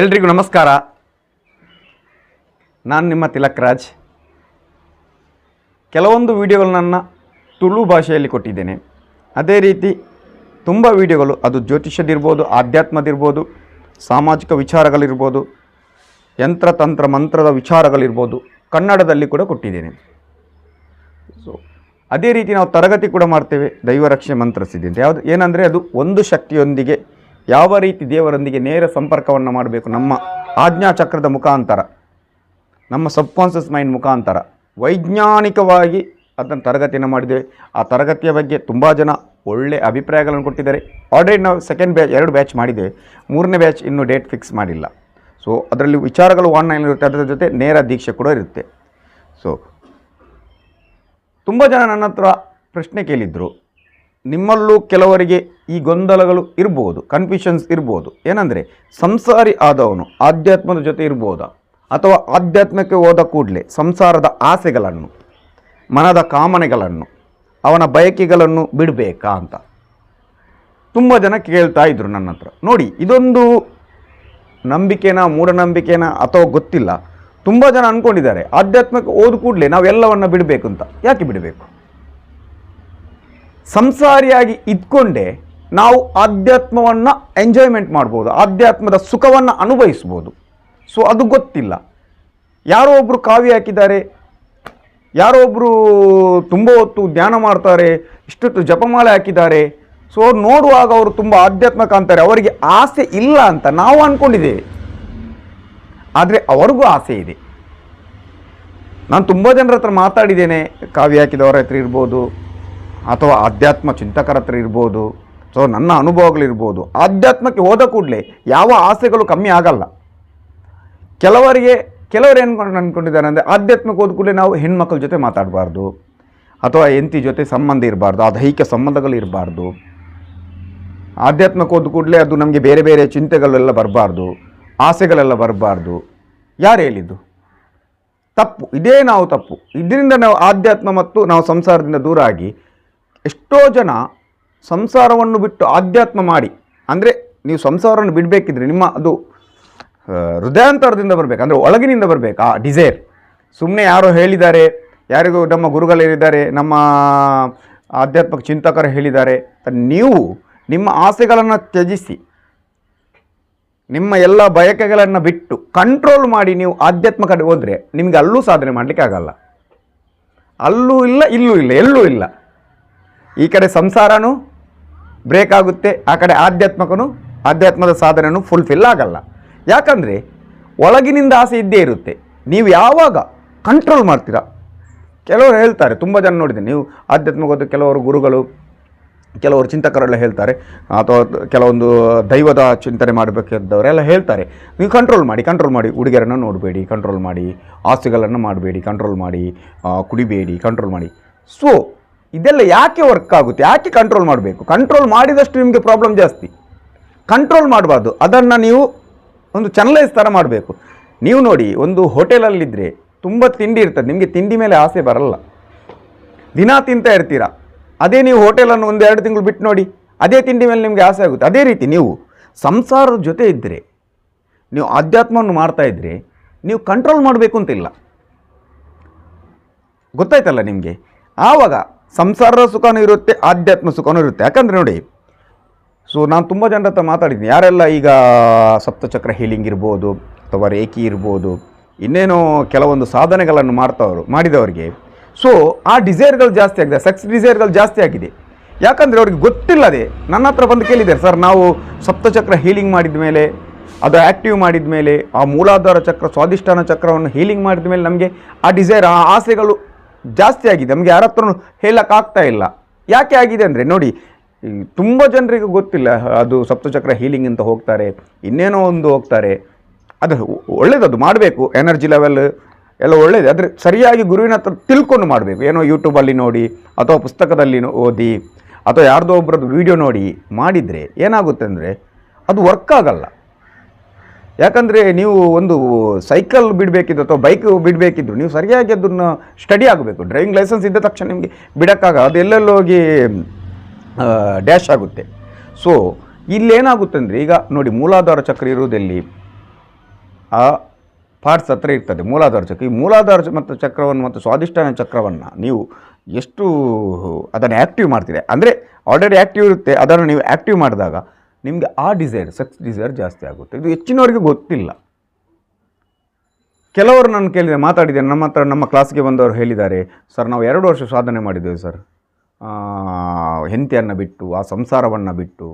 ಎಲ್ರಿಗೂ ನಮಸ್ಕಾರ. ನಾನು ನಿಮ್ಮ ತಿಲಕ್ ರಾಜ್. ಕೆಲವೊಂದು ವಿಡಿಯೋಗಳನ್ನ ತುಳು ಭಾಷೆಯಲ್ಲಿ ಕೊಟ್ಟಿದ್ದೇನೆ. ಅದೇ ರೀತಿ ತುಂಬ ವಿಡಿಯೋಗಳು, ಅದು ಜ್ಯೋತಿಷ್ಯದಿರ್ಬೋದು, ಆಧ್ಯಾತ್ಮದಿರ್ಬೋದು, ಸಾಮಾಜಿಕ ವಿಚಾರಗಳಿರ್ಬೋದು ಯಂತ್ರತಂತ್ರ ಮಂತ್ರದ ವಿಚಾರಗಳಿರ್ಬೋದು, ಕನ್ನಡದಲ್ಲಿ ಕೂಡ ಕೊಟ್ಟಿದ್ದೇನೆ. ಸೊ ಅದೇ ರೀತಿ ನಾವು ತರಗತಿ ಕೂಡ ಮಾಡ್ತೇವೆ ದೈವರಕ್ಷೆ ಮಂತ್ರ ಯಾವುದು, ಏನಂದರೆ ಅದು ಒಂದು ಶಕ್ತಿಯೊಂದಿಗೆ ಯಾವ ರೀತಿ ದೇವರೊಂದಿಗೆ ನೇರ ಸಂಪರ್ಕವನ್ನು ಮಾಡಬೇಕು? ನಮ್ಮ ಆಜ್ಞಾಚಕ್ರದ ಮುಖಾಂತರ, ನಮ್ಮ ಸಬ್ಕಾನ್ಷಿಯಸ್ ಮೈಂಡ್ ಮುಖಾಂತರ ವೈಜ್ಞಾನಿಕವಾಗಿ ಅದನ್ನು ತರಗತಿಯನ್ನು ಮಾಡಿದ್ದೇವೆ ಆ ತರಗತಿಯ ಬಗ್ಗೆ ತುಂಬ ಜನ ಒಳ್ಳೆ ಅಭಿಪ್ರಾಯಗಳನ್ನು ಕೊಟ್ಟಿದ್ದಾರೆ. ಆಲ್ರೆಡಿ ನಾವು ಸೆಕೆಂಡ್ ಬ್ಯಾಚ್ ಎರಡು ಬ್ಯಾಚ್ ಮಾಡಿದ್ದೇವೆ ಮೂರನೇ ಬ್ಯಾಚ್ ಇನ್ನೂ ಡೇಟ್ ಫಿಕ್ಸ್ ಮಾಡಿಲ್ಲ. ಸೊ ಅದರಲ್ಲಿ ವಿಚಾರಗಳು ಆನ್ಲೈನ್ ಇರುತ್ತೆ. ಅದರ ಜೊತೆ ನೇರ ದೀಕ್ಷೆ ಕೂಡ ಇರುತ್ತೆ. ಸೊ ತುಂಬ ಜನ ನನ್ನ ಹತ್ರ ಪ್ರಶ್ನೆ ಕೇಳಿದರು. ನಿಮ್ಮಲ್ಲೂ ಕೆಲವರಿಗೆ ಈ ಗೊಂದಲಗಳು ಇರ್ಬೋದು ಕನ್ಫ್ಯೂಷನ್ಸ್ ಇರ್ಬೋದು. ಏನಂದರೆ, ಸಂಸಾರಿ ಆದವನು ಆಧ್ಯಾತ್ಮದ ಜೊತೆ ಇರ್ಬೋದಾ? ಅಥವಾ ಆಧ್ಯಾತ್ಮಕ್ಕೆ ಹೋದ ಕೂಡಲೇ ಸಂಸಾರದ ಆಸೆಗಳನ್ನು, ಮನದ ಕಾಮನೆಗಳನ್ನು, ಅವನ ಬಯಕೆಗಳನ್ನು ಬಿಡಬೇಕಾ ಅಂತ? ತುಂಬ ಜನ ಕೇಳ್ತಾ ಇದ್ರು ನನ್ನ ಹತ್ರ. ನೋಡಿ, ಇದೊಂದು ನಂಬಿಕೆನಾ, ಮೂಢನಂಬಿಕೆನಾ ಅಥವಾ ಗೊತ್ತಿಲ್ಲ. ತುಂಬ ಜನ ಅಂದ್ಕೊಂಡಿದ್ದಾರೆ ಆಧ್ಯಾತ್ಮಕ್ಕೆ ಹೋದ ಕೂಡಲೇ ನಾವೆಲ್ಲವನ್ನು ಬಿಡಬೇಕು ಅಂತ ಯಾಕೆ ಬಿಡಬೇಕು? ಸಂಸಾರಿಯಾಗಿ ಇದ್ಕೊಂಡೇ ನಾವು ಆಧ್ಯಾತ್ಮವನ್ನು ಎಂಜಾಯ್ಮೆಂಟ್ ಮಾಡ್ಬೋದು, ಆಧ್ಯಾತ್ಮದ ಸುಖವನ್ನು ಅನುಭವಿಸ್ಬೋದು. ಸೊ ಅದು ಗೊತ್ತಿಲ್ಲ. ಯಾರೋ ಒಬ್ಬರು ಕಾವ್ಯ ಹಾಕಿದ್ದಾರೆ, ಯಾರೋ ಒಬ್ಬರು ತುಂಬ ಹೊತ್ತು ಧ್ಯಾನ ಮಾಡ್ತಾರೆ, ಇಷ್ಟೊತ್ತು ಜಪಮಾಲೆ ಹಾಕಿದ್ದಾರೆ. ಸೊ ಅವ್ರು ನೋಡುವಾಗ ಅವರು ತುಂಬ ಆಧ್ಯಾತ್ಮಕ ಅಂತಾರೆ ಅವರಿಗೆ ಆಸೆ ಇಲ್ಲ ಅಂತ ನಾವು ಅಂದ್ಕೊಂಡಿದ್ದೇವೆ ಆದರೆ ಅವರಿಗೂ ಆಸೆ ಇದೆ. ನಾನು ತುಂಬ ಜನರ ಹತ್ರ ಮಾತಾಡಿದ್ದೇನೆ, ಕಾವ್ಯ ಹಾಕಿದವರ ಹತ್ರ ಇರ್ಬೋದು. ಅಥವಾ ಆಧ್ಯಾತ್ಮ ಚಿಂತಕರ ಹತ್ರ ಇರ್ಬೋದು ಸೊ ನನ್ನ ಅನುಭವಗಳಿರ್ಬೋದು, ಆಧ್ಯಾತ್ಮಕ್ಕೆ ಹೋದ ಕೂಡಲೇ ಯಾವ ಆಸೆಗಳು ಕಮ್ಮಿ ಆಗಲ್ಲ. ಕೆಲವರಿಗೆ, ಕೆಲವರು ಏನು ಅಂದ್ಕೊಂಡಿದ್ದಾರೆ ಅಂದರೆ ಆಧ್ಯಾತ್ಮಕ್ಕೆ ಹೋದ ಕೂಡಲೇ ನಾವು ಹೆಣ್ಮಕ್ಳ ಜೊತೆ ಮಾತಾಡಬಾರ್ದು, ಅಥವಾ ಹೆಂಡತಿ ಜೊತೆ ಸಂಬಂಧ ಇರಬಾರ್ದು ಆ ದೈಹಿಕ ಸಂಬಂಧಗಳು ಇರಬಾರ್ದು. ಆಧ್ಯಾತ್ಮಕ್ಕೆ ಹೋದ ಕೂಡಲೇ ಅದು ನಮಗೆ ಬೇರೆ ಬೇರೆ ಚಿಂತೆಗಳೆಲ್ಲ ಬರಬಾರ್ದು, ಆಸೆಗಳೆಲ್ಲ ಬರಬಾರ್ದು. ಯಾರು ಹೇಳಿದ್ದು? ತಪ್ಪು. ಇದೇ ನಾವು ತಪ್ಪು. ಇದರಿಂದ ನಾವು ಆಧ್ಯಾತ್ಮ ಮತ್ತು ನಾವು ಸಂಸಾರದಿಂದ ದೂರ ಆಗಿ ಎಷ್ಟೋ ಜನ ಸಂಸಾರವನ್ನು ಬಿಟ್ಟು ಆಧ್ಯಾತ್ಮ ಮಾಡಿ, ಅಂದರೆ ನೀವು ಸಂಸಾರವನ್ನು ಬಿಡಬೇಕಿದ್ರೆ ನಿಮ್ಮ ಅದು ಹೃದಯಾಂತರದಿಂದ ಬರಬೇಕು, ಅಂದರೆ ಒಳಗಿನಿಂದ ಬರಬೇಕು, ಆ ಡಿಸೈರ್ ಸುಮ್ಮನೆ ಯಾರೋ ಹೇಳಿದ್ದಾರೆ, ಯಾರಿಗೂ ನಮ್ಮ ಗುರುಗಳು ಹೇಳಿದ್ದಾರೆ, ನಮ್ಮ ಆಧ್ಯಾತ್ಮಿಕ ಚಿಂತಕರು ಹೇಳಿದ್ದಾರೆ ನೀವು ನಿಮ್ಮ ಆಸೆಗಳನ್ನು ತ್ಯಜಿಸಿ, ನಿಮ್ಮ ಎಲ್ಲ ಬಯಕೆಗಳನ್ನು ಬಿಟ್ಟು ಕಂಟ್ರೋಲ್ ಮಾಡಿ ನೀವು ಆಧ್ಯಾತ್ಮ ಕಡೆ ಹೋದರೆ ನಿಮಗೆ ಅಲ್ಲೂ ಸಾಧನೆ ಮಾಡಲಿಕ್ಕೆ ಆಗಲ್ಲ. ಅಲ್ಲೂ ಇಲ್ಲ, ಇಲ್ಲೂ ಇಲ್ಲ, ಎಲ್ಲೂ ಇಲ್ಲ. ಈ ಕಡೆ ಸಂಸಾರನೂ ಬ್ರೇಕ್ ಆಗುತ್ತೆ, ಆ ಕಡೆ ಆಧ್ಯಾತ್ಮಕನೂ, ಆಧ್ಯಾತ್ಮದ ಸಾಧನೆಯೂ ಫುಲ್ಫಿಲ್ ಆಗಲ್ಲ. ಯಾಕಂದರೆ ಒಳಗಿನಿಂದ ಆಸೆ ಇದ್ದೇ ಇರುತ್ತೆ. ನೀವು ಯಾವಾಗ ಕಂಟ್ರೋಲ್ ಮಾಡ್ತೀರಾ? ಕೆಲವರು ಹೇಳ್ತಾರೆ, ತುಂಬ ಜನ ನೋಡಿದೆ ನೀವು ಆಧ್ಯಾತ್ಮಿಕ ಹೋದ ಕೆಲವರು ಗುರುಗಳು, ಕೆಲವರು ಚಿಂತಕರೆಲ್ಲ ಹೇಳ್ತಾರೆ, ಅಥವಾ ಕೆಲವೊಂದು ದೈವದ ಚಿಂತನೆ ಮಾಡಬೇಕಾದವರೆಲ್ಲ ಹೇಳ್ತಾರೆ. ನೀವು ಕಂಟ್ರೋಲ್ ಮಾಡಿ ಕಂಟ್ರೋಲ್ ಮಾಡಿ ಹುಡುಗಿಯರನ್ನು ನೋಡಬೇಡಿ ಕಂಟ್ರೋಲ್ ಮಾಡಿ ಆಸ್ತಿಗಳನ್ನು ಮಾಡಬೇಡಿ ಕಂಟ್ರೋಲ್ ಮಾಡಿ ಕುಡಿಬೇಡಿ ಕಂಟ್ರೋಲ್ ಮಾಡಿ. ಸೊ ಇದೆಲ್ಲ ಯಾಕೆ ವರ್ಕ್ ಆಗುತ್ತೆ? ಯಾಕೆ ಕಂಟ್ರೋಲ್ ಮಾಡಬೇಕು? ಕಂಟ್ರೋಲ್ ಮಾಡಿದಷ್ಟು ನಿಮಗೆ ಪ್ರಾಬ್ಲಮ್ ಜಾಸ್ತಿ. ಕಂಟ್ರೋಲ್ ಮಾಡಬಾರ್ದು. ಅದನ್ನು ನೀವು ಒಂದು ಚನಲೈಸ್ ಥರ ಮಾಡಬೇಕು. ನೀವು ನೋಡಿ, ಒಂದು ಹೋಟೆಲಲ್ಲಿದ್ದರೆ ತುಂಬ ತಿಂಡಿ ಇರ್ತದೆ. ನಿಮಗೆ ತಿಂಡಿ ಮೇಲೆ ಆಸೆ ಬರಲ್ಲ. ದಿನ ತಿಂತಾ ಇರ್ತೀರ? ಅದೇ ನೀವು ಹೋಟೆಲನ್ನು ಒಂದು ಎರಡು ತಿಂಗಳು ಬಿಟ್ಟು ನೋಡಿ, ಅದೇ ತಿಂಡಿ ಮೇಲೆ ನಿಮಗೆ ಆಸೆ ಆಗುತ್ತೆ. ಅದೇ ರೀತಿ ನೀವು ಸಂಸಾರದ ಜೊತೆ ಇದ್ದರೆ ನೀವು ಆಧ್ಯಾತ್ಮವನ್ನು ಮಾಡ್ತಾ ಇದ್ದರೆ ನೀವು ಕಂಟ್ರೋಲ್ ಮಾಡಬೇಕು ಅಂತಿಲ್ಲ. ಗೊತ್ತಾಯ್ತಲ್ಲ ನಿಮಗೆ? ಆವಾಗ ಸಂಸಾರದ ಸುಖನೂ ಇರುತ್ತೆ, ಆಧ್ಯಾತ್ಮ ಸುಖನೂ ಇರುತ್ತೆ. ಯಾಕಂದರೆ ನೋಡಿ ಸೊ ನಾನು ತುಂಬ ಜನರ ಹತ್ರ ಮಾತಾಡಿದ್ದೀನಿ. ಯಾರೆಲ್ಲ ಈಗ ಸಪ್ತಚಕ್ರ ಹೀಲಿಂಗ್ ಇರ್ಬೋದು, ಅಥವಾ ರೇಖಿ ಇರ್ಬೋದು, ಇನ್ನೇನೋ ಕೆಲವೊಂದು ಸಾಧನೆಗಳನ್ನು ಮಾಡ್ತವರು, ಮಾಡಿದವರಿಗೆ ಸೊ ಆ ಡಿಸೈರ್ಗಳು ಜಾಸ್ತಿ ಆಗಿದೆ ಸೆಕ್ಸ್ ಡಿಸೈರ್ಗಳು ಜಾಸ್ತಿ ಆಗಿದೆ. ಯಾಕಂದರೆ ಅವ್ರಿಗೆ ಗೊತ್ತಿಲ್ಲದೆ ನನ್ನ ಹತ್ರ ಬಂದು ಕೇಳಿದ್ದಾರೆ, ಸರ್, ನಾವು ಸಪ್ತಚಕ್ರ ಹೀಲಿಂಗ್ ಮಾಡಿದ ಮೇಲೆ, ಅದು ಆ್ಯಕ್ಟಿವ್ ಮಾಡಿದ ಮೇಲೆ, ಆ ಮೂಲಾಧಾರ ಚಕ್ರ ಸ್ವಾದಿಷ್ಠಾನ ಚಕ್ರವನ್ನು ಹೀಲಿಂಗ್ ಮಾಡಿದ ಮೇಲೆ ನಮಗೆ ಆ ಡಿಸೈರ್ ಆ ಆಸೆಗಳು ಜಾಸ್ತಿ ಆಗಿದೆ. ನಮಗೆ ಯಾರ ಹತ್ರನೂ ಹೇಳೋಕ್ಕಾಗ್ತಾ ಇಲ್ಲ. ಯಾಕೆ ಆಗಿದೆ ಅಂದರೆ ನೋಡಿ ತುಂಬ ಜನರಿಗೆ ಗೊತ್ತಿಲ್ಲ ಅದು ಸಪ್ತಚಕ್ರ ಹೀಲಿಂಗ್ ಅಂತ ಹೋಗ್ತಾರೆ, ಇನ್ನೇನೋ ಒಂದು ಹೋಗ್ತಾರೆ. ಅದು ಒಳ್ಳೇದದು ಮಾಡಬೇಕು ಎನರ್ಜಿ ಲೆವೆಲ್ ಎಲ್ಲ ಒಳ್ಳೆಯದು ಆದರೆ ಸರಿಯಾಗಿ ಗುರುವಿನ ಹತ್ರ ತಿಳ್ಕೊಂಡು ಮಾಡಬೇಕು. ಏನೋ ಯೂಟ್ಯೂಬಲ್ಲಿ ನೋಡಿ, ಅಥವಾ ಪುಸ್ತಕದಲ್ಲಿ ಓದಿ, ಅಥವಾ ಯಾರ್ದೋ ಒಬ್ಬರದ್ದು ವೀಡಿಯೋ ನೋಡಿ ಮಾಡಿದರೆ ಏನಾಗುತ್ತೆ ಅಂದರೆ ಅದು ವರ್ಕ್ ಆಗಲ್ಲ. ಯಾಕಂದರೆ ನೀವು ಒಂದು ಸೈಕಲ್ ಬಿಡಬೇಕಿದ್ದು ಅಥವಾ ಬೈಕ್ ಬಿಡಬೇಕಿದ್ರು, ನೀವು ಸರಿಯಾಗಿ ಅದನ್ನು ಸ್ಟಡಿ ಆಗಬೇಕು. ಡ್ರೈವಿಂಗ್ ಲೈಸೆನ್ಸ್ ಇದ್ದ ತಕ್ಷಣ ನಿಮಗೆ ಬಿಡೋಕ್ಕಾಗ, ಅದು ಎಲ್ಲೆಲ್ಲೋಗಿ ಡ್ಯಾಶ್ ಆಗುತ್ತೆ. ಸೊ ಇಲ್ಲೇನಾಗುತ್ತೆ ಅಂದರೆ, ಈಗ ನೋಡಿ ಮೂಲಾಧಾರ ಚಕ್ರ ಇರುವುದಲ್ಲಿ? ಆ ಪಾರ್ಟ್ಸ್ ಹತ್ರ ಇರ್ತದೆ, ಮೂಲಾಧಾರ ಚಕ್ರ. ಈ ಮೂಲಾಧಾರ ಮತ್ತು ಚಕ್ರವನ್ನು, ಮತ್ತು ಸ್ವಾದಿಷ್ಠಾನ ಚಕ್ರವನ್ನು ನೀವು ಎಷ್ಟು ಅದನ್ನು ಆ್ಯಕ್ಟಿವ್ ಮಾಡ್ತೀರಿ? ಅಂದರೆ ಆಲ್ರೆಡಿ ಆ್ಯಕ್ಟಿವ್ ಇರುತ್ತೆ, ಅದನ್ನು ನೀವು ಆ್ಯಕ್ಟಿವ್ ಮಾಡಿದಾಗ ನಿಮಗೆ ಆ ಡಿಸೈರ್ ಸೆಕ್ಸ್ ಡಿಸೈರ್ ಜಾಸ್ತಿ ಆಗುತ್ತೆ. ಇದು ಹೆಚ್ಚಿನವರಿಗೆ ಗೊತ್ತಿಲ್ಲ. ಕೆಲವರು ನಾನು ಕೇಳಿದೆ ಮಾತಾಡಿದ್ದೇನೆ, ನಮ್ಮ ಹತ್ರ ನಮ್ಮ ಕ್ಲಾಸ್ಗೆ ಬಂದವರು ಹೇಳಿದ್ದಾರೆ, ಸರ್, ನಾವು ಎರಡು ವರ್ಷ ಸಾಧನೆ ಮಾಡಿದ್ದೇವೆ, ಸರ್. ಹೆಂಡತಿಯನ್ನು ಬಿಟ್ಟು, ಆ ಸಂಸಾರವನ್ನು ಬಿಟ್ಟು.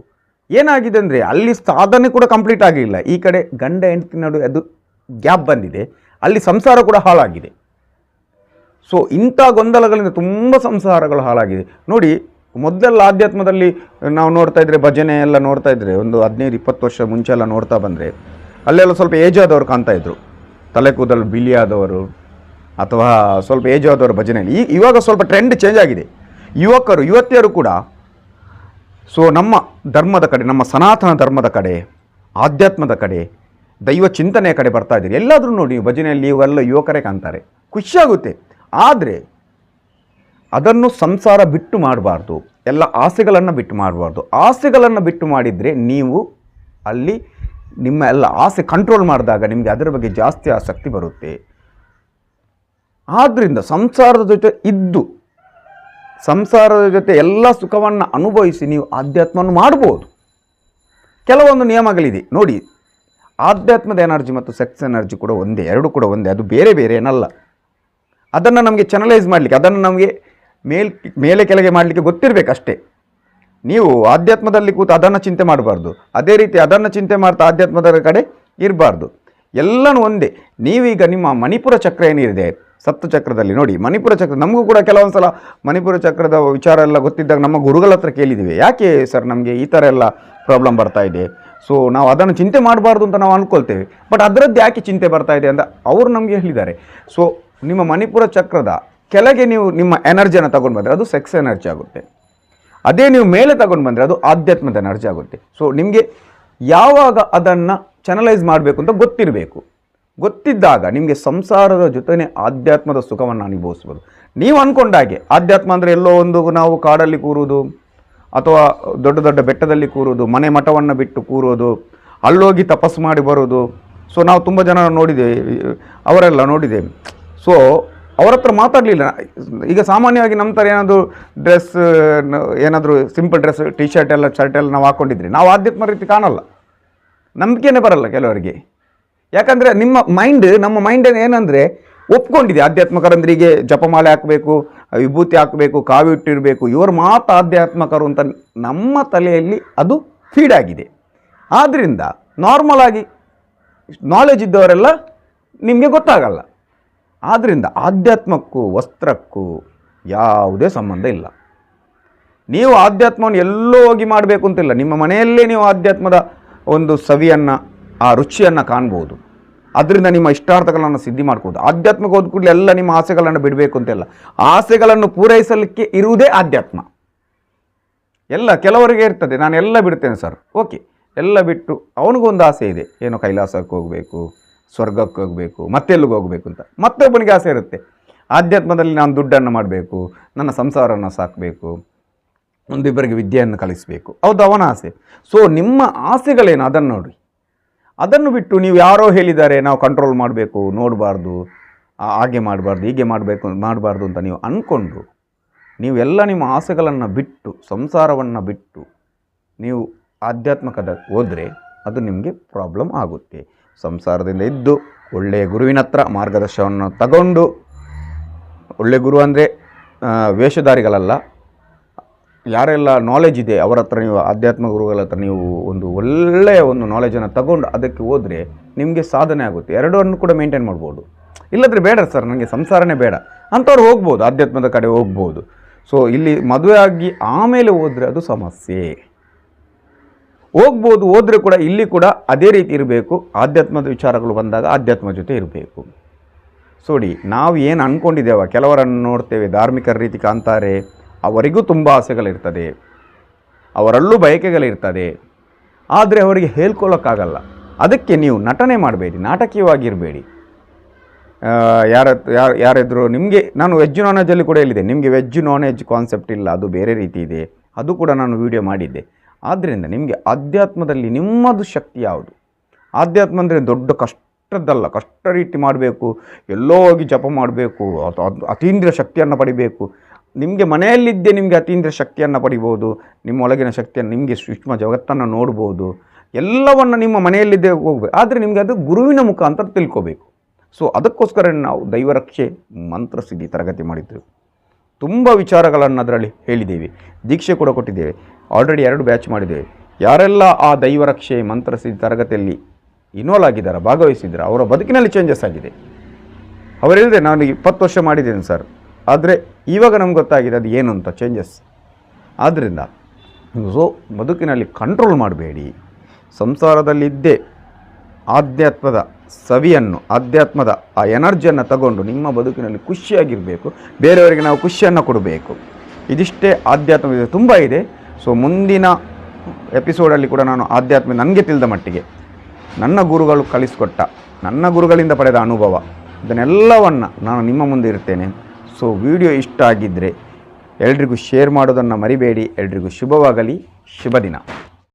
ಏನಾಗಿದೆ ಅಂದರೆ, ಅಲ್ಲಿ ಸಾಧನೆ ಕೂಡ ಕಂಪ್ಲೀಟ್ ಆಗಿಲ್ಲ. ಈ ಕಡೆ ಗಂಡ, ಹೆಂಡತಿ ನಡುವೆ ಅದು ಗ್ಯಾಪ್ ಬಂದಿದೆ. ಅಲ್ಲಿ ಸಂಸಾರ ಕೂಡ ಹಾಳಾಗಿದೆ. ಸೊ ಇಂಥ ಗೊಂದಲಗಳಿಂದ ತುಂಬ ಸಂಸಾರಗಳು ಹಾಳಾಗಿದೆ. ನೋಡಿ ಮೊದಲೆಲ್ಲ ಆಧ್ಯಾತ್ಮದಲ್ಲಿ ನಾವು ನೋಡ್ತಾ ಇದ್ರೆ ಭಜನೆ ಎಲ್ಲ ನೋಡ್ತಾ ಇದ್ರೆ ಒಂದು ಹದಿನೈದು, ಇಪ್ಪತ್ತು ವರ್ಷ ಮುಂಚೆ ಎಲ್ಲ ನೋಡ್ತಾ ಬಂದರೆ ಅಲ್ಲೆಲ್ಲ ಸ್ವಲ್ಪ ಏಜ್ ಆದವರು ಕಾಣ್ತಾ ಇದ್ರು. ತಲೆ ಕೂದಲು ಬಿಳಿಯಾದವರು ಅಥವಾ ಸ್ವಲ್ಪ ಏಜ್ ಆದವರು ಭಜನೆಯಲ್ಲಿ. ಈ ಇವಾಗ ಸ್ವಲ್ಪ ಟ್ರೆಂಡ್ ಚೇಂಜ್ ಆಗಿದೆ. ಯುವಕರು, ಯುವತಿಯರು ಕೂಡ ಸೊ ನಮ್ಮ ಧರ್ಮದ ಕಡೆ, ನಮ್ಮ ಸನಾತನ ಧರ್ಮದ ಕಡೆ, ಆಧ್ಯಾತ್ಮದ ಕಡೆ, ದೈವ ಚಿಂತನೆಯ ಕಡೆ ಬರ್ತಾ ಇದ್ದೀರಿ. ಎಲ್ಲಾದರೂ ನೋಡಿ, ಭಜನೆಯಲ್ಲಿ ಇವೆಲ್ಲ ಯುವಕರೇ ಕಾಣ್ತಾರೆ. ಖುಷಿಯಾಗುತ್ತೆ ಆದರೆ ಅದನ್ನು ಸಂಸಾರ ಬಿಟ್ಟು ಮಾಡಬಾರ್ದು. ಎಲ್ಲ ಆಸೆಗಳನ್ನು ಬಿಟ್ಟು ಮಾಡಬಾರ್ದು. ಆಸೆಗಳನ್ನು ಬಿಟ್ಟು ಮಾಡಿದರೆ ನೀವು ಅಲ್ಲಿ ನಿಮ್ಮ ಎಲ್ಲ ಆಸೆ ಕಂಟ್ರೋಲ್ ಮಾಡಿದಾಗ ನಿಮಗೆ ಅದರ ಬಗ್ಗೆ ಜಾಸ್ತಿ ಆಸಕ್ತಿ ಬರುತ್ತೆ. ಆದ್ದರಿಂದ ಸಂಸಾರದ ಜೊತೆ ಇದ್ದು, ಸಂಸಾರದ ಜೊತೆ ಎಲ್ಲ ಸುಖವನ್ನು ಅನುಭವಿಸಿ ನೀವು ಆಧ್ಯಾತ್ಮವನ್ನು ಮಾಡ್ಬೋದು. ಕೆಲವೊಂದು ನಿಯಮಗಳಿದೆ. ನೋಡಿ, ಆಧ್ಯಾತ್ಮದ ಎನರ್ಜಿ ಮತ್ತು ಸೆಕ್ಸ್ ಎನರ್ಜಿ ಕೂಡ ಒಂದೇ, ಎರಡು ಕೂಡ ಒಂದೇ. ಅದು ಬೇರೆ ಬೇರೆ ಏನಲ್ಲ. ಅದನ್ನು ನಮಗೆ ಚನಲೈಸ್ ಮಾಡಲಿಕ್ಕೆ, ಅದನ್ನು ನಮಗೆ ಮೇಲ್, ಮೇಲೆ ಕೆಳಗೆ ಮಾಡಲಿಕ್ಕೆ ಗೊತ್ತಿರಬೇಕಷ್ಟೇ. ನೀವು ಆಧ್ಯಾತ್ಮದಲ್ಲಿ ಕೂತು ಅದನ್ನು ಚಿಂತೆ ಮಾಡಬಾರ್ದು. ಅದೇ ರೀತಿ ಅದನ್ನು ಚಿಂತೆ ಮಾಡ್ತಾ ಆಧ್ಯಾತ್ಮದ ಕಡೆ ಇರಬಾರ್ದು. ಎಲ್ಲನೂ ಒಂದೇ. ನೀವೀಗ ನಿಮ್ಮ ಮಣಿಪುರ ಚಕ್ರ ಏನಿದೆ? ಸಪ್ತ ಚಕ್ರದಲ್ಲಿ ನೋಡಿ, ಮಣಿಪುರ ಚಕ್ರ, ನಮಗೂ ಕೂಡ ಕೆಲವೊಂದು ಸಲ ಮಣಿಪುರ ಚಕ್ರದ ವಿಚಾರ ಎಲ್ಲ ಗೊತ್ತಿದ್ದಾಗ ನಮ್ಮ ಗುರುಗಳ ಹತ್ರ ಕೇಳಿದ್ದೀವಿ ಯಾಕೆ ಸರ್ ನಮಗೆ ಈ ಥರ ಎಲ್ಲ ಪ್ರಾಬ್ಲಮ್ ಬರ್ತಾ ಇದೆ? ಸೊ ನಾವು ಅದನ್ನು ಚಿಂತೆ ಮಾಡಬಾರ್ದು ಅಂತ ನಾವು ಅಂದ್ಕೊಳ್ತೇವೆ ಬಟ್ ಅದರದ್ದು ಯಾಕೆ ಚಿಂತೆ ಬರ್ತಾ ಇದೆ ಅಂತ ಅವರು ನಮಗೆ ಹೇಳಿದ್ದಾರೆ. ಸೊ ನಿಮ್ಮ ಮಣಿಪುರ ಚಕ್ರದ ಕೆಳಗೆ ನೀವು ನಿಮ್ಮ ಎನರ್ಜಿಯನ್ನು ತಗೊಂಡು ಬಂದರೆ ಅದು ಸೆಕ್ಸ್ ಎನರ್ಜಿ ಆಗುತ್ತೆ. ಅದೇ ನೀವು ಮೇಲೆ ತಗೊಂಡು ಬಂದರೆ ಅದು ಆಧ್ಯಾತ್ಮದ ಎನರ್ಜಿ ಆಗುತ್ತೆ. ಸೊ ನಿಮಗೆ ಯಾವಾಗ ಅದನ್ನು ಚಾನಲೈಸ್ ಮಾಡಬೇಕು ಅಂತ ಗೊತ್ತಿರಬೇಕು. ಗೊತ್ತಿದ್ದಾಗ ನಿಮಗೆ ಸಂಸಾರದ ಜೊತೆನೇ ಆಧ್ಯಾತ್ಮದ ಸುಖವನ್ನು ಅನುಭವಿಸ್ಬೋದು. ನೀವು ಅಂದ್ಕೊಂಡಾಗೆ ಆಧ್ಯಾತ್ಮ ಅಂದರೆ ಎಲ್ಲೋ ಒಂದು ನಾವು ಕಾಡಲ್ಲಿ ಕೂರುವುದು, ಅಥವಾ ದೊಡ್ಡ ದೊಡ್ಡ ಬೆಟ್ಟದಲ್ಲಿ ಕೂರುವುದು, ಮನೆ ಮಠವನ್ನು ಬಿಟ್ಟು ಕೂರೋದು, ಅಲ್ಲೋಗಿ ತಪಸ್ಸು ಮಾಡಿ ಬರೋದು. ಸೊ ನಾವು ತುಂಬ ಜನ ನೋಡಿದೆ, ಅವರೆಲ್ಲ ನೋಡಿದೆ. ಸೊ ಅವ್ರ ಹತ್ರ ಮಾತಾಡಲಿಲ್ಲ. ಈಗ ಸಾಮಾನ್ಯವಾಗಿ ನಮ್ಮ ಥರ ಏನಾದರೂ ಡ್ರೆಸ್ ಏನಾದರೂ ಸಿಂಪಲ್ ಡ್ರೆಸ್ ಟಿ ಶರ್ಟ್ ಎಲ್ಲ ಶರ್ಟ್ ಎಲ್ಲ ನಾವು ಹಾಕ್ಕೊಂಡಿದ್ರಿ ನಾವು ಆಧ್ಯಾತ್ಮ ರೀತಿ ಕಾಣಲ್ಲ. ನಂಬಿಕೆನೇ ಬರಲ್ಲ ಕೆಲವರಿಗೆ. ಯಾಕಂದರೆ ನಿಮ್ಮ ಮೈಂಡ್ ನಮ್ಮ ಮೈಂಡ್ ಏನಂದರೆ ಒಪ್ಕೊಂಡಿದೆ. ಆಧ್ಯಾತ್ಮಕರಂದ್ರೆ ಹೀಗೆ ಜಪಮಾಲೆ ಹಾಕಬೇಕು, ವಿಭೂತಿ ಹಾಕಬೇಕು ಕಾವಿ ಇಟ್ಟಿರಬೇಕು. ಇವರು ಮಾತ್ರ ಆಧ್ಯಾತ್ಮಕರು ಅಂತ ನಮ್ಮ ತಲೆಯಲ್ಲಿ ಅದು ಫೀಡ್ ಆಗಿದೆ. ಆದ್ದರಿಂದ ನಾರ್ಮಲ್ ಆಗಿ ನಾಲೆಜ್ ಇದ್ದವರೆಲ್ಲ ನಿಮಗೆ ಗೊತ್ತಾಗಲ್ಲ. ಆದ್ದರಿಂದ ಆಧ್ಯಾತ್ಮಕ್ಕೂ ವಸ್ತ್ರಕ್ಕೂ ಯಾವುದೇ ಸಂಬಂಧ ಇಲ್ಲ. ನೀವು ಆಧ್ಯಾತ್ಮವನ್ನು ಎಲ್ಲೋ ಹೋಗಿ ಮಾಡಬೇಕು ಅಂತಿಲ್ಲ. ನಿಮ್ಮ ಮನೆಯಲ್ಲೇ ನೀವು ಆಧ್ಯಾತ್ಮದ ಒಂದು ಸವಿಯನ್ನು, ಆ ರುಚಿಯನ್ನು ಕಾಣ್ಬೋದು. ಅದರಿಂದ ನಿಮ್ಮ ಇಷ್ಟಾರ್ಥಗಳನ್ನು ಸಿದ್ಧಿ ಮಾಡ್ಬೋದು. ಆಧ್ಯಾತ್ಮಕ್ಕೆ ಹೋದ ಕೂಡಲೇ ಎಲ್ಲ ನಿಮ್ಮ ಆಸೆಗಳನ್ನು ಬಿಡಬೇಕು ಅಂತಿಲ್ಲ. ಆಸೆಗಳನ್ನು ಪೂರೈಸಲಿಕ್ಕೆ ಇರುವುದೇ ಆಧ್ಯಾತ್ಮ. ಎಲ್ಲ ಕೆಲವರಿಗೆ ಇರ್ತದೆ. ನಾನು ಎಲ್ಲ ಬಿಡ್ತೇನೆ ಸರ್. ಓಕೆ. ಎಲ್ಲ ಬಿಟ್ಟು ಅವನಿಗೊಂದು ಆಸೆ ಇದೆ. ಏನೋ ಕೈಲಾಸಕ್ಕೆ ಹೋಗಬೇಕು. ಸ್ವರ್ಗಕ್ಕೆ ಹೋಗಬೇಕು, ಮತ್ತೆಲ್ಲಿಗೆ ಹೋಗಬೇಕು ಅಂತ. ಮತ್ತೆ ಒಬ್ಬನಿಗೆ ಆಸೆ ಇರುತ್ತೆ. ಆಧ್ಯಾತ್ಮದಲ್ಲಿ ನಾನು ದುಡ್ಡನ್ನು ಮಾಡಬೇಕು, ನನ್ನ ಸಂಸಾರವನ್ನು ಸಾಕಬೇಕು, ಒಂದಿಬ್ಬರಿಗೆ ವಿದ್ಯೆಯನ್ನು ಕಲಿಸಬೇಕು. ಹೌದು, ಅವನ ಆಸೆ. ಸೊ ನಿಮ್ಮ ಆಸೆಗಳೇನು? ಅದನ್ನು ನೋಡಿ ಅದನ್ನು ಬಿಟ್ಟು ನೀವು ಯಾರೋ ಹೇಳಿದ್ದಾರೆ, ನಾವು ಕಂಟ್ರೋಲ್ ಮಾಡಬೇಕು, ನೋಡಬಾರ್ದು ಹಾಗೆ ಮಾಡಬಾರ್ದು, ಹೀಗೆ ಮಾಡಬೇಕು, ಮಾಡಬಾರ್ದು ಅಂತ ನೀವು ಅಂದ್ಕೊಂಡು ನೀವೆಲ್ಲ ನಿಮ್ಮ ಆಸೆಗಳನ್ನು ಬಿಟ್ಟು, ಸಂಸಾರವನ್ನು ಬಿಟ್ಟು, ನೀವು ಆಧ್ಯಾತ್ಮಕದ ಹೋದರೆ ಅದು ನಿಮಗೆ ಪ್ರಾಬ್ಲಮ್ ಆಗುತ್ತೆ. ಸಂಸಾರದಿಂದ ಇದ್ದು ಒಳ್ಳೆಯ ಗುರುವಿನ ಹತ್ರ ಮಾರ್ಗದರ್ಶನವನ್ನು ತಗೊಂಡು ಒಳ್ಳೆಯ ಗುರು ಅಂದರೆ ವೇಷಧಾರಿಗಳಲ್ಲ. ಯಾರೆಲ್ಲ ನಾಲೆಜ್ ಇದೆ, ಅವರ ಹತ್ರ ನೀವು ಆಧ್ಯಾತ್ಮ ಗುರುಗಳ ಹತ್ರ ನೀವು ಒಂದು ಒಳ್ಳೆಯ ಒಂದು ನಾಲೆಜನ್ನು ತಗೊಂಡು ಅದಕ್ಕೆ ಹೋದರೆ ನಿಮಗೆ ಸಾಧನೆ ಆಗುತ್ತೆ. ಎರಡನ್ನು ಕೂಡ ಮೇಂಟೈನ್ ಮಾಡ್ಬೋದು. ಇಲ್ಲದ್ರೆ ಬೇಡ ಸರ್ ನನಗೆ ಸಂಸಾರನೇ ಬೇಡ. ಅಂಥವ್ರು ಹೋಗ್ಬೋದು, ಆಧ್ಯಾತ್ಮದ ಕಡೆ ಹೋಗ್ಬೋದು. ಸೊ ಇಲ್ಲಿ ಮದುವೆ ಆಗಿ ಆಮೇಲೆ ಹೋದರೆ ಅದು ಸಮಸ್ಯೆ. ಹೋಗ್ಬೋದು, ಹೋದರೆ ಕೂಡ ಇಲ್ಲಿ ಕೂಡ ಅದೇ ರೀತಿ ಇರಬೇಕು. ಆಧ್ಯಾತ್ಮದ ವಿಚಾರಗಳು ಬಂದಾಗ ಆಧ್ಯಾತ್ಮ ಜೊತೆ ಇರಬೇಕು. ಸೋಡಿ, ನಾವು ಏನು ಅಂದ್ಕೊಂಡಿದ್ದೇವೆ ಕೆಲವರನ್ನು ನೋಡ್ತೇವೆ, ಧಾರ್ಮಿಕರ ರೀತಿ ಕಾಣ್ತಾರೆ, ಅವರಿಗೂ ತುಂಬ ಆಸೆಗಳಿರ್ತದೆ, ಅವರಲ್ಲೂ ಬಯಕೆಗಳಿರ್ತದೆ. ಆದರೆ ಅವರಿಗೆ ಹೇಳ್ಕೊಳ್ಳೋಕ್ಕಾಗಲ್ಲ ಅದಕ್ಕೆ ನೀವು ನಟನೆ ಮಾಡಬೇಡಿ, ನಾಟಕೀಯವಾಗಿರಬೇಡಿ. ಯಾರ, ಯಾರು, ಯಾರಿದ್ರು ನಿಮಗೆ, ನಾನು ವೆಜ್ ನಾನ್ ವೆಜ್ಜಲ್ಲಿ ಕೂಡ ಹೇಳಿದೆ ನಿಮಗೆ ವೆಜ್ ನಾನ್ ವೆಜ್ ಕಾನ್ಸೆಪ್ಟ್ ಇಲ್ಲ, ಅದು ಬೇರೆ ರೀತಿ ಇದೆ. ಅದು ಕೂಡ ನಾನು ವಿಡಿಯೋ ಮಾಡಿದ್ದೆ. ಆದ್ದರಿಂದ ನಿಮಗೆ ಆಧ್ಯಾತ್ಮದಲ್ಲಿ ನಿಮ್ಮದು ಶಕ್ತಿ ಯಾವುದು? ಆಧ್ಯಾತ್ಮ ಅಂದರೆ ದೊಡ್ಡ ಕಷ್ಟ ಕಷ್ಟದ್ದಲ್ಲ. ಕಷ್ಟ ರೀತಿ ಮಾಡಬೇಕು, ಎಲ್ಲೋ ಹೋಗಿ ಜಪ ಮಾಡಬೇಕು ಅತೀಂದ್ರ ಶಕ್ತಿಯನ್ನು ಪಡಿಬೇಕು. ನಿಮಗೆ ಮನೆಯಲ್ಲಿದ್ದೇ ನಿಮಗೆ ಅತೀಂದ್ರ ಶಕ್ತಿಯನ್ನು ಪಡಿಬೋದು, ನಿಮ್ಮ ಒಳಗಿನ ಶಕ್ತಿಯನ್ನು ನಿಮಗೆ ಸೂಕ್ಷ್ಮ ಜಗತ್ತನ್ನು ನೋಡ್ಬೋದು, ಎಲ್ಲವನ್ನು ನಿಮ್ಮ ಮನೆಯಲ್ಲಿದ್ದೇ ಹೋಗ್ಬೇಕು. ಆದರೆ ನಿಮಗೆ ಅದು ಗುರುವಿನ ಮುಖಾಂತರ ತಿಳ್ಕೋಬೇಕು. ಸೊ ಅದಕ್ಕೋಸ್ಕರ ನಾವು ದೈವರಕ್ಷೆ ಮಂತ್ರಸಿದ್ಧಿ ತರಗತಿ ಮಾಡಿದ್ದೆವು ತುಂಬ ವಿಚಾರಗಳನ್ನು ಅದರಲ್ಲಿ ಹೇಳಿದ್ದೇವೆ. ದೀಕ್ಷೆ ಕೂಡ ಕೊಟ್ಟಿದ್ದೇವೆ. ಆಲ್ರೆಡಿ ಎರಡು ಬ್ಯಾಚ್ ಮಾಡಿದ್ದೇವೆ ಯಾರೆಲ್ಲ ಆ ದೈವರಕ್ಷೆ ಮಂತ್ರಸಿ ತರಗತಿಯಲ್ಲಿ ಇನ್ವಾಲ್ವ್ ಆಗಿದ್ದಾರೆ, ಭಾಗವಹಿಸಿದ್ದಾರೆ, ಅವರ ಬದುಕಿನಲ್ಲಿ ಚೇಂಜಸ್ ಆಗಿದೆ. ಅವರು ಹೇಳಿದೆ ನಾನು ಇಪ್ಪತ್ತು ವರ್ಷ ಮಾಡಿದ್ದೇನೆ ಸರ್ ಆದರೆ ಇವಾಗ ನಮ್ಗೆ ಗೊತ್ತಾಗಿದೆ ಅದು ಏನು ಅಂತ ಚೇಂಜಸ್ ಆದ್ದರಿಂದ ಸೊ ಬದುಕಿನಲ್ಲಿ ಕಂಟ್ರೋಲ್ ಮಾಡಬೇಡಿ. ಸಂಸಾರದಲ್ಲಿದ್ದೇ ಆಧ್ಯಾತ್ಮದ ಸವಿಯನ್ನು, ಆಧ್ಯಾತ್ಮದ ಆ ಎನರ್ಜಿಯನ್ನು ತಗೊಂಡು ನಿಮ್ಮ ಬದುಕಿನಲ್ಲಿ ಖುಷಿಯಾಗಿರಬೇಕು. ಬೇರೆಯವರಿಗೆ ನಾವು ಖುಷಿಯನ್ನು ಕೊಡಬೇಕು. ಇದಿಷ್ಟೇ ಆಧ್ಯಾತ್ಮ ತುಂಬ ಇದೆ. ಸೊ ಮುಂದಿನ ಎಪಿಸೋಡಲ್ಲಿ ಕೂಡ ನಾನು ಆಧ್ಯಾತ್ಮ, ನನಗೆ ತಿಳಿದ ಮಟ್ಟಿಗೆ ನನ್ನ ಗುರುಗಳು ಕಲಿಸಿಕೊಟ್ಟ, ನನ್ನ ಗುರುಗಳಿಂದ ಪಡೆದ ಅನುಭವ, ಇದನ್ನೆಲ್ಲವನ್ನು ನಾನು ನಿಮ್ಮ ಮುಂದೆ ಇರ್ತೇನೆ ಸೊ ವಿಡಿಯೋ ಇಷ್ಟ ಆಗಿದ್ದರೆ ಎಲ್ರಿಗೂ ಶೇರ್ ಮಾಡೋದನ್ನು ಮರಿಬೇಡಿ. ಎಲ್ರಿಗೂ ಶುಭವಾಗಲಿ. ಶುಭ ದಿನ